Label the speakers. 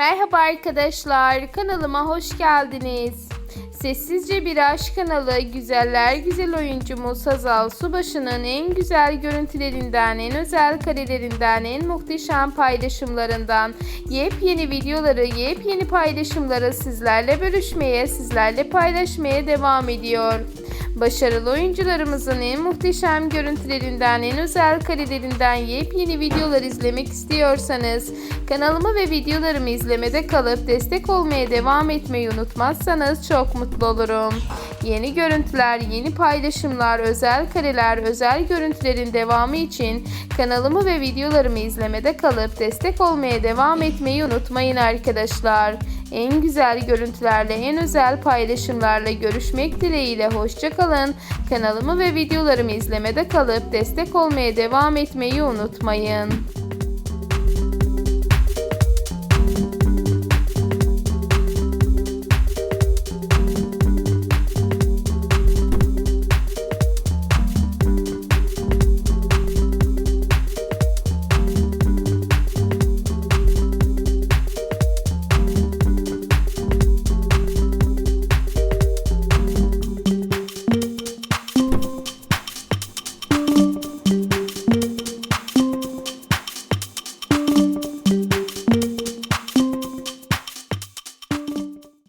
Speaker 1: Merhaba arkadaşlar, kanalıma hoş geldiniz. Sessizce Bir Aşk kanalı güzeller güzel oyuncumuz Hazal Subaşı'nın en güzel görüntülerinden, en özel karelerinden, en muhteşem paylaşımlarından yepyeni videoları, yepyeni paylaşımları sizlerle bölüşmeye, sizlerle paylaşmaya devam ediyor. Başarılı oyuncularımızın en muhteşem görüntülerinden, en özel karelerinden yepyeni videolar izlemek istiyorsanız kanalımı ve videolarımı izlemede kalıp destek olmaya devam etmeyi unutmazsanız çok mutlu olurum. Yeni görüntüler, yeni paylaşımlar, özel kareler, özel görüntülerin devamı için kanalımı ve videolarımı izlemede kalıp destek olmaya devam etmeyi unutmayın arkadaşlar. En güzel görüntülerle, en özel paylaşımlarla görüşmek dileğiyle hoşçakalın. Kanalımı ve videolarımı izlemede kalıp destek olmaya devam etmeyi unutmayın.